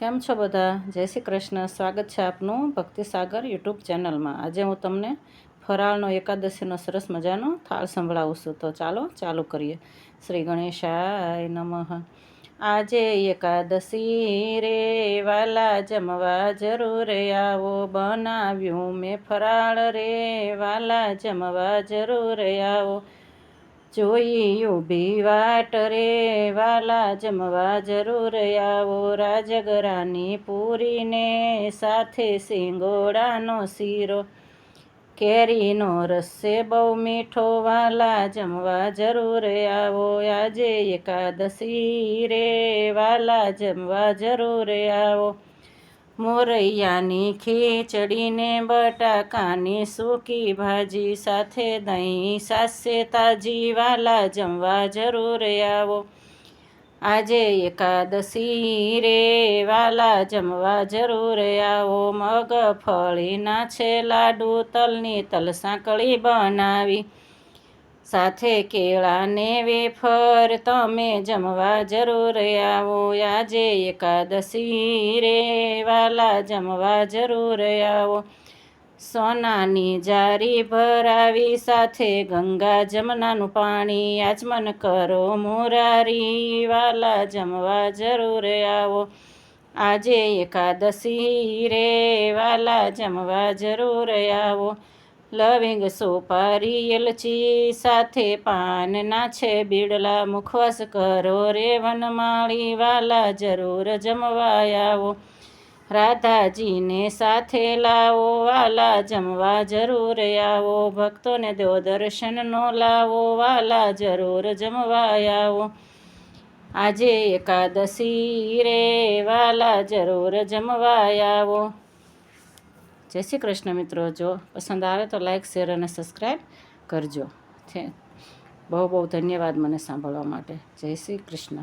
કેમ છો બધા? જય શ્રી કૃષ્ણ. સ્વાગત છે આપનું ભક્તિ યુટ્યુબ ચેનલમાં. આજે હું તમને ફરાળનો એકાદશીનો સરસ મજાનો થાળ સંભળાવું છું. તો ચાલો, ચાલુ કરીએ. શ્રી ગણેશાય નમઃ. આજે એકાદશી રે વાલા જમવા જરૂર આવો. બનાવ્યું મેં ફરાળ રે વાલા જમવા જરૂર આવો. જોઈ ઊભી વાટ રે, વાલા જમવા જરૂર આવો. રાજગરાની પૂરીને સાથે સિંગોડાનો શીરો, કેરીનો રસે બહુ મીઠો. વાલા જમવા જરૂર આવો, આજે એકાદશી રે, વાલા જમવા જરૂર આવો. મોરૈયાની ખીચડીને બટાકાની સૂકી ભાજી સાથે દહીં સાસે તાજી વાલા જમવા જરૂર આવો. આજે એકાદશી રે, વાલા જમવા જરૂર આવો. મગફળીના છે લાડુ, તલની તલસાંકળી બનાવી. સાથે કેળાને વેફર તમે જમવા જરૂર આવો. આજે એકાદશી રે, વાલા જમવા જરૂર આવો. સોનાની જારી ભરાવી, સાથે ગંગા જમનાનું પાણી આચમન કરો મોરારી, વાલા જમવા જરૂર આવો. આજે એકાદશી રે, વાલા જમવા જરૂર આવો. લવિંગ સોપારી એલચી સાથે પાનના છે બીડલા મુખવાસ કરો રે વનમાળી વાલા જરૂર જમવા આવો રાધાજીને સાથે લાવો, વાલા જમવા જરૂર આવો. ભક્તોને દો દર્શનનો લાવો, વાલા જરૂર જમવા આવો આજે એકાદશી રે, વાલા જરૂર જમવા આવો જય શ્રી કૃષ્ણ મિત્રો. જો પસંદ આવે તો લાઈક શેર અને સબસ્ક્રાઈબ કરજો. છે. બહુ બહુ ધન્યવાદ મને સાંભળવા માટે. જય શ્રી કૃષ્ણ.